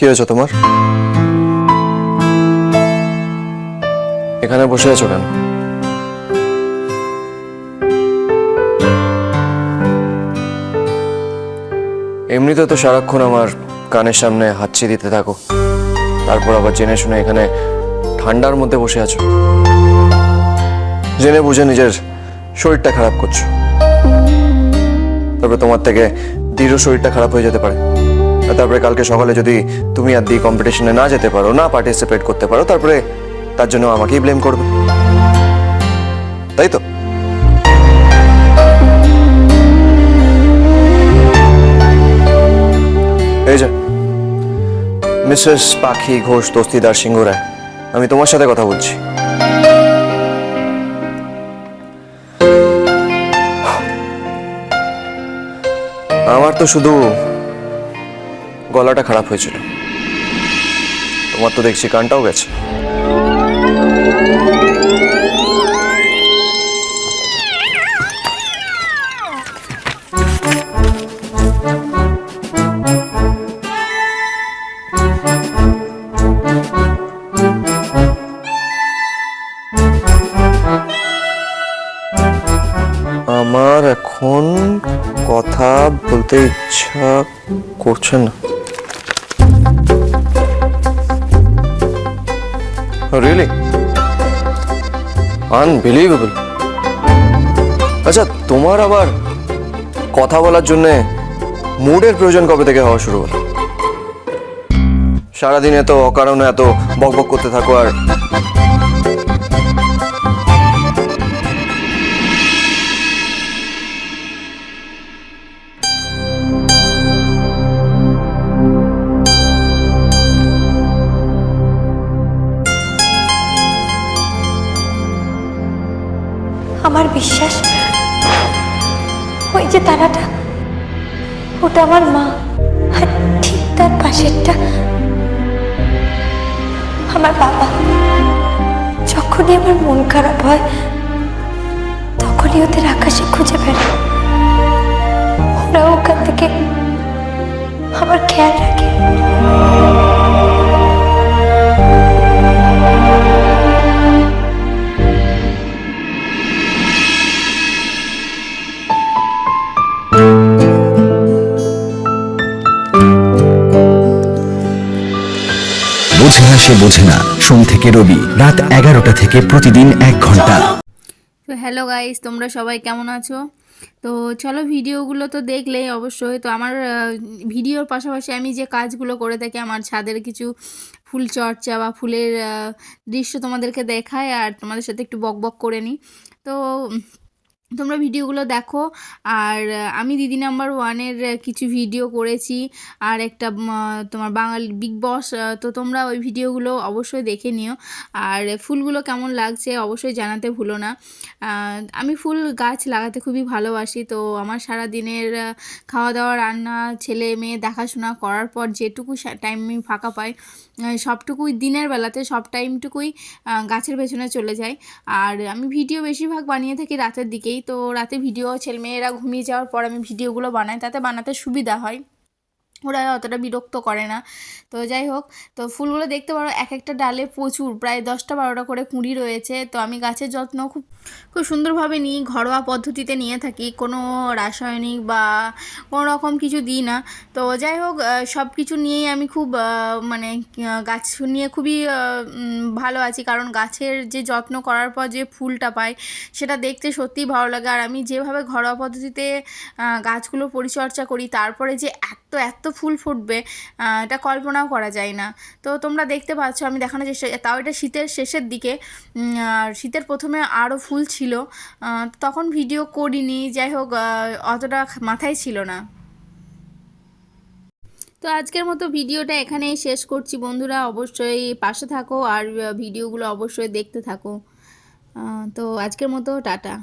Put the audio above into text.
কি হয়েছে তোমার? এখানে বসে আছো কেন? এমনিতে তো সারাক্ষণ আমার কানের সামনে হাঁচি দিতে থাকো। তারপর আবার জেনে শুনে এখানে ঠান্ডার মধ্যে বসে আছো। জেনে বুঝে নিজের শরীরটা খারাপ করছ। তারপরে তোমার থেকে দৃঢ় শরীরটা খারাপ হয়ে যেতে পারে। তারপরে কালকে সকালে যদি তুমি আর দি কম্পিটিশনে না যেতে পারো, না পার্টিসিপেট করতে পারো, তারপরে তার জন্য আমাকেই ব্লেম করবে। তাই তো? এই যে, মিসেস পাখি, ঘোষ দস্তিদার সিংহ রায় আমি তোমার সাথে কথা বলছি। আমার তো শুধু গলাটা খারাপ হয়েছিল। তোমার তো দেখছি কানটাও গেছে। আমার এখন কথা বলতে ইচ্ছা করছে না। রিয়েলি আনবিলিভেবল আচ্ছা তোমার আবার কথা বলার জন্যে মুডের প্রয়োজন কবে থেকে হওয়া শুরু হলো? সারাদিন এত অকারণে এত বকবক করতে থাকো আর আমার বিশ্বাস, ওই যে তারাটা, ওটা আমার মা। আর ঠিক তার পাশেরটা আমার বাবা। যখনই আমার মন খারাপ হয়, তখনই ওদের আকাশে খুঁজে বেড়ায় ওরা ওখান থেকে আমার খেয়াল রাখে। বোঝে না সে বোঝে না। সোম থেকে রবি, রাত এগারোটা থেকে প্রতিদিন এক ঘণ্টা। তো হ্যালো গাইস তোমরা সবাই কেমন আছো? তো চলো ভিডিওগুলো তো দেখলেই অবশ্যই। তো আমার ভিডিওর পাশাপাশি আমি যে কাজগুলো করে থাকি, আমার ছাদের কিছু ফুল চর্চা বা ফুলের দৃশ্য তোমাদেরকে দেখায় আর তোমাদের সাথে একটু বক বক করে নিই। তো তোমরা ভিডিওগুলো দেখো। আর আমি দিদি নাম্বার ওয়ানের কিছু ভিডিও করেছি। আর একটা তোমার বাঙালি বিগ বস তো তোমরা ওই ভিডিওগুলো অবশ্যই দেখে নিও। আর, ফুলগুলো কেমন লাগছে অবশ্যই জানাতে ভুলো না। আমি ফুল গাছ লাগাতে খুবই ভালোবাসি। তো আমার সারা দিনের খাওয়া দাওয়া রান্না, ছেলে মেয়ে দেখাশোনা করার পর যেটুকু টাইম আমি ফাঁকা পাই সবটুকুই দিনের বেলাতে, সব টাইমটুকুই গাছের পেছনে চলে যায় আর, আমি ভিডিও বেশিরভাগ বানিয়ে থাকি রাতের দিকেই। তো রাতে ভিডিও ছেলেমেয়েরা ঘুমিয়ে যাওয়ার পর আমি ভিডিওগুলো বানাই তাতে বানাতে সুবিধা হয়। ওরা অতটা বিরক্ত করে না। তো যাই হোক, তো ফুলগুলো দেখতে পারো এক একটা ডালে প্রচুর, প্রায় দশটা বারোটা করে কুঁড়ি রয়েছে। তো আমি গাছের যত্ন খুব খুব সুন্দরভাবে নিই, ঘরোয়া পদ্ধতিতে নিয়ে থাকি, কোনো রাসায়নিক বা কোনো রকম কিছু দিই না। তো যাই হোক সব কিছু নিয়েই আমি খুব মানে গাছ নিয়ে খুবই ভালো আছি। কারণ গাছের যে যত্ন করার পর যে ফুলটা পাই, সেটা দেখতে সত্যিই ভালো লাগে। আর আমি যেভাবে ঘরোয়া পদ্ধতিতে গাছগুলো পরিচর্যা করি, তারপরে যে এত এত ফুল ফুটবে এটা কল্পনাও করা যায় না। তো তোমরা দেখতে পাচ্ছ, আমি দেখানোর চেষ্টা, তাও এটা শীতের শেষের দিকে শীতের প্রথমে আরও ফুল ছিল তখন ভিডিও করিনি, যাই হোক অতটা মাথায় ছিল না। তো আজকের মতো ভিডিওটা এখানেই শেষ করছি বন্ধুরা, অবশ্যই পাশে থাকো, আর ভিডিওগুলো অবশ্যই দেখতে থাকো। তো আজকের মতো, টাটা।